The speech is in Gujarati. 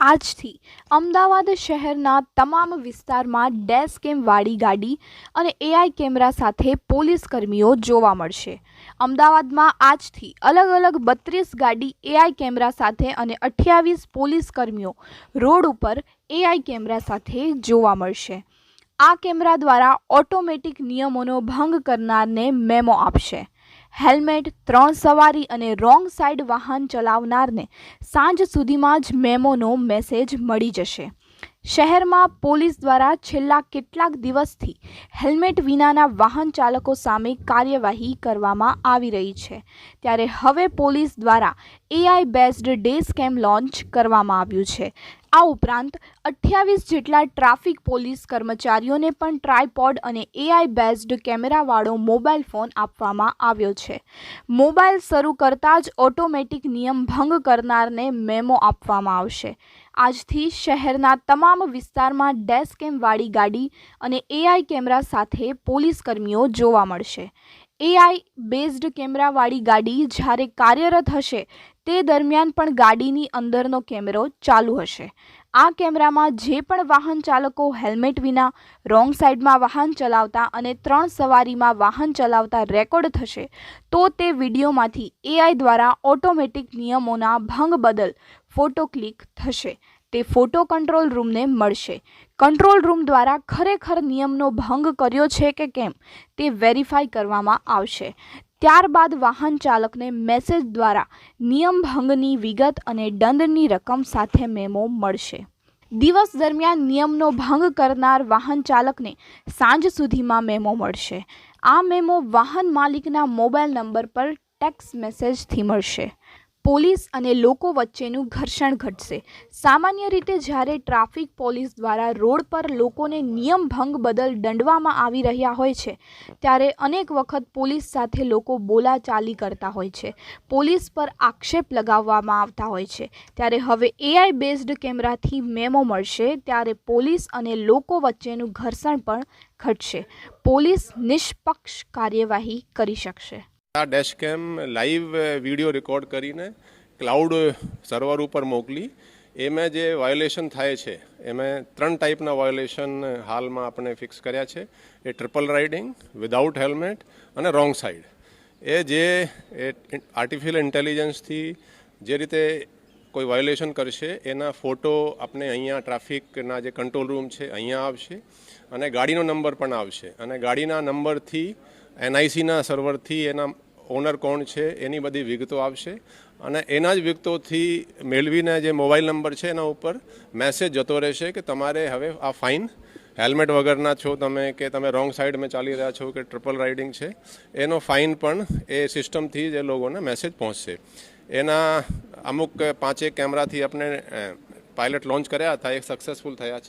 આજથી અમદાવાદ શહેરના તમામ વિસ્તારમાં ડેશ કેમવાળી ગાડી અને એઆઈ કેમેરા સાથે પોલીસ કર્મીઓ જોવા મળશે. અમદાવાદમાં આજથી અલગ અલગ બત્રીસ ગાડી એઆઈ કેમેરા સાથે અને અઠ્યાવીસ પોલીસ કર્મીઓ રોડ ઉપર એઆઈ કેમેરા સાથે જોવા મળશે. આ કેમેરા દ્વારા ઓટોમેટિક નિયમોનો ભંગ કરનારને મેમો આપશે. હેલ્મેટ, ત્રણ સવારી અને રોંગ સાઈડ વાહન ચલાવનારને સાંજ સુધીમાં જ મેમોનો મેસેજ મળી જશે. શહેરમાં પોલીસ દ્વારા છેલ્લા કેટલાક દિવસથી હેલ્મેટ વિનાના વાહન ચાલકો સામે કાર્યવાહી કરવામાં આવી રહી છે. ત્યારે હવે પોલીસ દ્વારા AI based dashcam launch કરવામાં આવ્યું છે. આ ઉપરાંત અઠ્યાવીસ જેટલા ટ્રાફિક પોલીસ કર્મચારીઓને પણ ટ્રાયપોડ અને એઆઈ બેઝડ કેમેરાવાળો મોબાઈલ ફોન આપવામાં આવ્યો છે. મોબાઈલ શરૂ કરતાં જ ઓટોમેટિક નિયમ ભંગ કરનારને મેમો આપવામાં આવશે. આજથી શહેરના તમામ વિસ્તારમાં ડેશ કેમવાળી ગાડી અને એઆઈ કેમેરા સાથે પોલીસ કર્મીઓ જોવા મળશે. એઆઈ બેઝડ કેમેરાવાળી ગાડી જ્યારે કાર્યરત હશે, તે દરમિયાન પણ ગાડીની અંદરનો કેમેરો ચાલુ હશે. આ કેમેરામાં જે પણ વાહન ચાલકો હેલ્મેટ વિના રોંગ સાઈડમાં વાહન ચલાવતા અને ત્રણ સવારીમાં વાહન ચલાવતા રેકોર્ડ થશે, તો તે વિડીયોમાંથી એઆઈ દ્વારા ઓટોમેટિક નિયમોના ભંગ બદલ ફોટો ક્લિક થશે. તે ફોટો કંટ્રોલ રૂમને મળશે. કંટ્રોલ રૂમ દ્વારા ખરેખર નિયમનો ભંગ કર્યો છે કે કેમ? તે વેરીફાઈ કરવામાં આવશે. ત્યારબાદ વાહન ચાલકને મેસેજ દ્વારા નિયમ ભંગની વિગત અને દંડની રકમ સાથે મેમો મળશે. દિવસ દરમિયાન નિયમનો ભંગ કરનાર વાહન ચાલકને સાંજ સુધીમાં મેમો મળશે. આ મેમો વાહન માલિકના મોબાઈલ નંબર પર ટેક્સ મેસેજથી મળશે. પોલીસ અને લોકો વચ્ચેનું ઘર્ષણ ઘટશે. સામાન્ય રીતે જ્યારે ટ્રાફિક પોલીસ દ્વારા રોડ પર લોકોને નિયમ ભંગ બદલ દંડવામાં આવી રહ્યા હોય છે, ત્યારે અનેક વખત પોલીસ સાથે લોકો બોલાચાલી કરતા હોય છે. પોલીસ પર આક્ષેપ લગાવવામાં આવતા હોય છે. ત્યારે હવે એઆઈ બેઝડ કેમેરાથી મેમો મળશે, ત્યારે પોલીસ અને લોકો વચ્ચેનું ઘર્ષણ પણ ઘટશે. પોલીસ નિષ્પક્ષ કાર્યવાહી કરી શકશે. આ ડેશકેમ લાઈવ વીડિયો રેકોર્ડ કરીને ક્લાઉડ સર્વર ઉપર મોકલી. એમાં જે વાયોલેશન થાય છે, એમાં ત્રણ ટાઈપના વાયોલેશન હાલમાં આપણે ફિક્સ કર્યા છે. એ ટ્રિપલ રાઇડિંગ, વિધાઉટ હેલ્મેટ અને રોંગ સાઈડ. એ જે આર્ટિફિશિયલ ઇન્ટેલિજન્સથી જે રીતે કોઈ વાયોલેશન કરશે, એના ફોટો આપણે અહીંયા ટ્રાફિકના જે કંટ્રોલ રૂમ છે, અહીંયા આવશે અને ગાડીનો નંબર પણ આવશે. અને ગાડીના નંબરથી એનઆઈસીના સર્વરથી એના ઓનર કોણ છે, એની બધી વિગતો આવશે અને એના જ વિગતોથી મેળવીને જે મોબાઈલ નંબર છે એના ઉપર મેસેજ જતો રહેશે કે તમારે હવે આ ફાઇન હેલ્મેટ વગરના છો તમે કે તમે રોંગ સાઈડમાં ચાલી રહ્યા છો કે ટ્રિપલ રાઇડિંગ છે, એનો ફાઇન પણ એ સિસ્ટમથી જ એ લોકોને મેસેજ પહોંચશે. એના અમુક પાંચેક કેમેરાથી આપણે પાયલટ લોન્ચ કર્યા હતા, એ સક્સેસફુલ થયા છે.